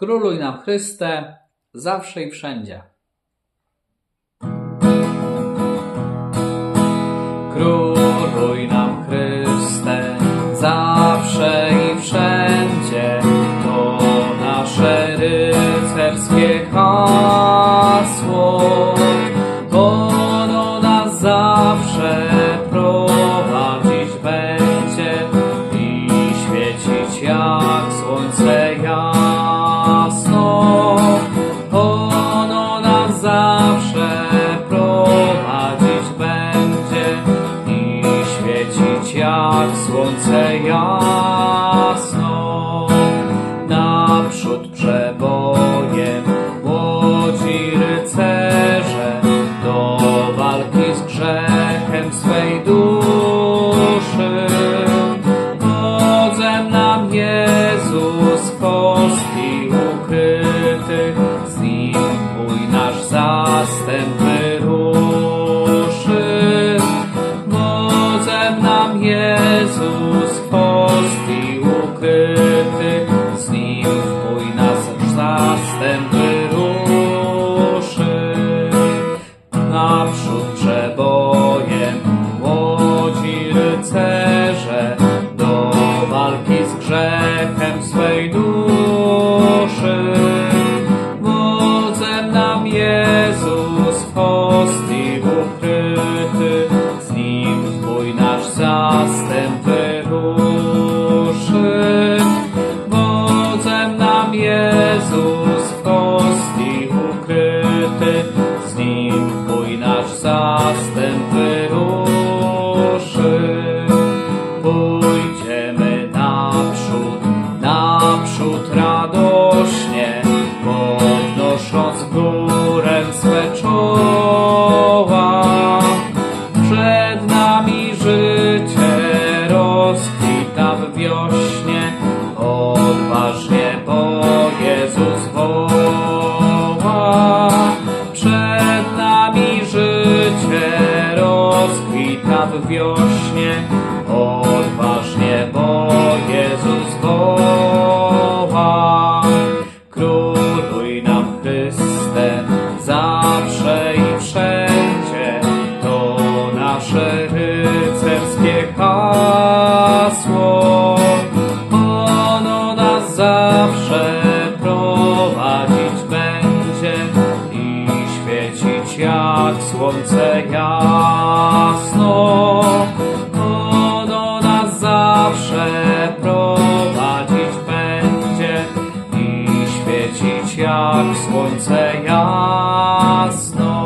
Króluj nam Chryste, zawsze i wszędzie. Króluj nam Chryste, zawsze i wszędzie. To nasze rycerskie hasło. Ono nas zawsze prowadzić będzie i świecić jak słońce jasno. Słońce jasno. Naprzód przebojem łodzi rycerze do walki z grzechem swej duszy. Jezus w kostki ukryty, z nim mój nasz zastęp wyruszy. Naprzód przebojem łodzi rycerze do walki z grzechem nasz zastęp wyruszy. Wodzem nam Jezus w hostii ukryty, z nim Twój nasz zastęp wyruszy. Jezus woła. Przed nami życie rozkwita w wiośnie, odważnie, bo Jezus woła. Króluj nam Chryste, zawsze i wszędzie, to nasze rycerskie. Zawsze prowadzić będzie i świecić jak słońce jasno. Ono nas zawsze prowadzić będzie i świecić jak słońce jasno.